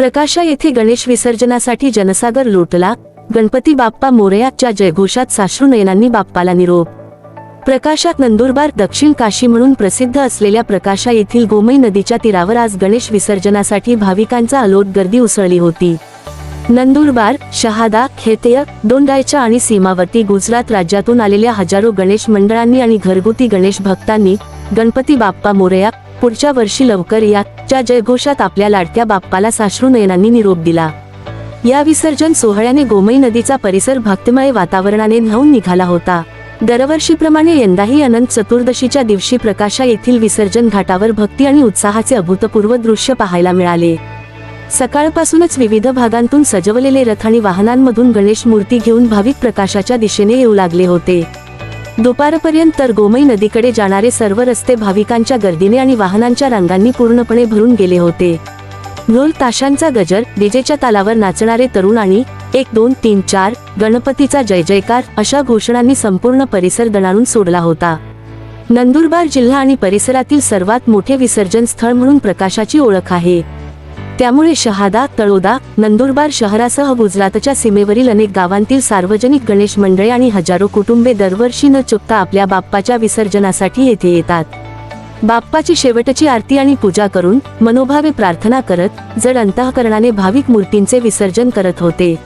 प्रकाशा येथे गणेश विसर्जनासाठी जनसागर लोटला. गणपती बाप्पा मोरयाच्या जयघोषात साश्रू नयनांनी बाप्पाला निरोप. प्रकाशात नंदुरबार दक्षिण काशी म्हणून प्रसिद्ध असलेल्या प्रकाशा येथील गोमई नदीच्या तीरावर आज गणेश विसर्जनासाठी भाविकांचा अलोट गर्दी उसळली होती. नंदुरबार शहादा खेतेय दोंडायच्या आणि सीमावर्ती गुजरात राज्यातून आलेल्या हजारो गणेश मंडळांनी आणि घरगुती गणेश भक्तांनी गणपती बाप्पा मोरया पुढच्या वर्षी लवकर या च्या जयघोषात आपल्या लाडक्या बाप्पाला साश्रू नयनांनी निरोप दिला. या विसर्जन सोहळ्याने गोमई नदीचा परिसर भक्तमय वातावरणाने न्हावून निघाला होता. दरवर्षीप्रमाणे यंदाही अनंत चतुर्दशीच्या दिवशी प्रकाशा येथील विसर्जन घाटावर भक्ती आणि उत्साहाचे अभूतपूर्व दृश्य पाहायला मिळाले. सकाळपासूनच विविध भागांतून सजवलेले रथ आणि वाहनांमधून गणेश मूर्ती घेऊन भाविक प्रकाशाच्या दिशेने येऊ लागले होते. दुपारपर्यंत तर गोमई नदीकडे जाणारे सर्व रस्ते भाविकांच्या गर्दीने आणि वाहनांच्या रंगांनी पूर्णपणे भरून गेले होते. ढोल ताशांचा गजर डीजेच्या तालावर नाचणारे तरुण आणि एक दोन तीन चार गणपतीचा जय जयकार अशा घोषणांनी संपूर्ण परिसर दणाणून सोडला होता. नंदुरबार जिल्हा आणि परिसरातील सर्वात मोठे विसर्जन स्थळ म्हणून प्रकाशाची ओळख आहे. त्यामुळे शहादा तळोदा नंदुरबार शहरासह गुजरातच्या सीमेवरील अनेक गावांतील सार्वजनिक गणेश मंडळे आणि हजारो कुटुंबे दरवर्षी न चुकता आपल्या बाप्पाच्या विसर्जनासाठी येथे येतात. बाप्पाची शेवटची आरती आणि पूजा करून मनोभावे प्रार्थना करत जड अंतःकरणाने भाविक मूर्तींचे विसर्जन करत होते.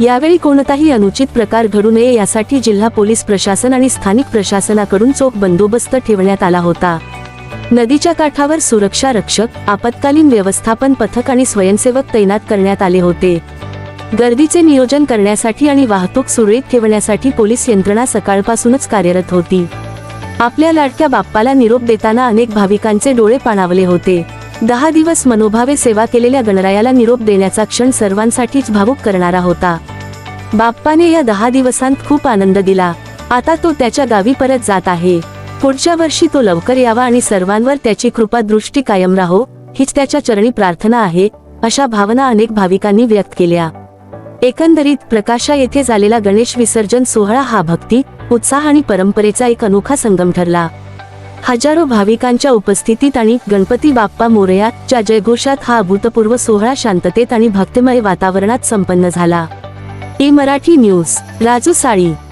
यावेळी कोणताही अनुचित प्रकार घडू नये यासाठी जिल्हा पोलीस प्रशासन आणि स्थानिक प्रशासनाकडून चोख बंदोबस्त ठेवण्यात आला होता. नदीच्या काठावर सुरक्षा रक्षक आपत्कालीन व्यवस्थापन पथक आणि स्वयंसेवक तैनात करण्यात आले होते. गर्दीचे नियोजन करण्यासाठी आणि वाहतूक सुरळीत ठेवण्यासाठी पोलीस यंत्रणा सकाळपासूनच कार्यरत होती. आपल्या लाडक्या बाप्पाला निरोप देताना अनेक भाविकांचे डोळे पाणावले होते. दहा दिवस मनोभावे सेवा केलेल्या गणरायाला निरोप देण्याचा क्षण सर्वांसाठीच भावुक करणारा होता. बाप्पाने या दहा दिवसांत खूप आनंद दिला. आता तो त्याच्या गावी परत जात आहे. पुढच्या वर्षी तो लवकर यावा आणि सर्वांवर त्याची कृपा दृष्टी कायम राहो हीच त्याच्या चरणी प्रार्थना आहे अशा भावना अनेक भाविकांनी व्यक्त केल्या. एकंदरीत प्रकाशा येथे झालेला गणेश विसर्जन सोहळा हा भक्ती उत्साह आणि परंपरेचा एक अनोखा संगम ठरला. हजारो भाविकांच्या उपस्थितीत आणि गणपती बाप्पा मोरयाच्या जयघोषात हा अभूतपूर्व सोहळा शांततेत आणि भक्तिमय वातावरणात संपन्न झाला. E Marathi news Raju Sali.